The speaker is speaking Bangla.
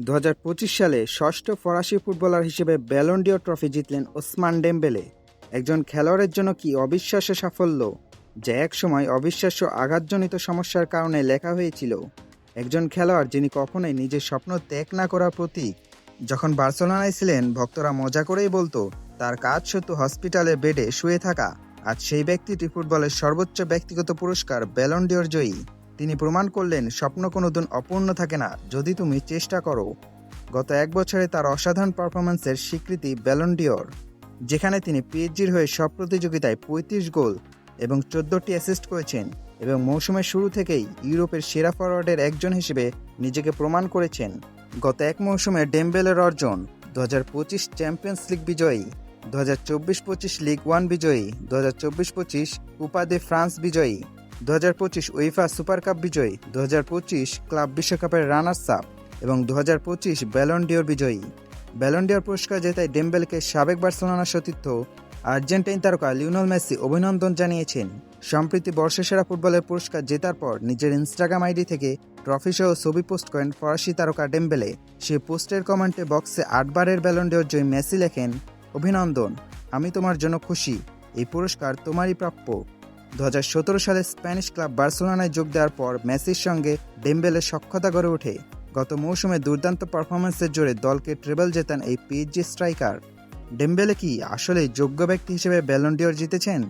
দু হাজার পঁচিশ সালে ষষ্ঠ ফরাসি ফুটবলার হিসেবে ব্যালন্ডিও ট্রফি জিতলেন ওসমান ডেম্বেলে। একজন খেলোয়াড়ের জন্য কি অবিশ্বাস্য সাফল্য? যা এক সময় অবিশ্বাস্য আঘাতজনিত সমস্যার কারণে লেখা হয়েছিল। একজন খেলোয়াড় যিনি কখনোই নিজের স্বপ্ন ত্যাগ না করার প্রতীক, যখন বার্সেলোনায় ছিলেন, ভক্তরা মজা করেই বলতো, তার কাজ শুধু হসপিটালের বেডে শুয়ে থাকা। আজ সেই ব্যক্তিটি ফুটবলের সর্বোচ্চ ব্যক্তিগত পুরস্কার ব্যালন্ডিওর জয়ী। তিনি প্রমাণ করলেন, স্বপ্ন কোনোদিন অপূর্ণ থাকে না। যদি তুমি চেষ্টা করো, গত এক বছরে তার অসাধারণ পারফরম্যান্সের স্বীকৃতি ব্যালন্ডিওর যেখানে তিনি পিএইচজির হয়ে সব প্রতিযোগিতায় পঁয়ত্রিশ গোল এবং চোদ্দটি অ্যাসিস্ট করেছেন এবং মৌসুমের শুরু থেকেই ইউরোপের সেরা ফরওয়ার্ডের একজন হিসেবে নিজেকে প্রমাণ করেছেন। গত এক মৌসুমে ডেম্বেলের অর্জন দু হাজার পঁচিশ চ্যাম্পিয়ন্স লিগ বিজয়ী দু হাজার চব্বিশ পঁচিশ লিগ ওয়ান বিজয়ী দু হাজার চব্বিশ পঁচিশ কুপা দে ফ্রান্স বিজয়ী দু হাজার পঁচিশ উইফা সুপার কাপ বিজয়ী দু হাজার পঁচিশ ক্লাব বিশ্বকাপের রানার্স আপ এবং দু হাজার পঁচিশ ব্যালন্ডিওর বিজয়ী। ব্যালন্ডিওর পুরস্কার জেতায় ডেম্বেলকে সাবেক বার্সেলোনা সতীর্থ আর্জেন্টাইন তারকা লিওনেল মেসি অভিনন্দন জানিয়েছেন। সম্প্রতি বর্ষসেরা ফুটবলের পুরস্কার জেতার পর নিজের ইনস্টাগ্রাম আইডি থেকে ট্রফি সহ ছবি পোস্ট করেন ফরাসি তারকা ডেম্বেলে। সে পোস্টের কমেন্টে বক্সে আটবারের ব্যালন্ডিওর জয়ী মেসি লেখেন, অভিনন্দন, আমি তোমার জন্য খুশি। এই পুরস্কার তোমারই প্রাপ্য। দু হাজার সতেরো সালে স্প্যানিশ ক্লাব বার্সেলোনায় যোগ দেওয়ার পর মেসির সঙ্গে ডেম্বেলের সক্ষতা গড়ে ওঠে। গত মৌসুমে দুর্দান্ত পারফরমেন্সের জোরে দলকে ট্রেবল জেতান এই পিএইচজি স্ট্রাইকার। ডেম্বেলে কি আসলে যোগ্য ব্যক্তি হিসেবে ব্যালন্ডিওর জিতেছেন?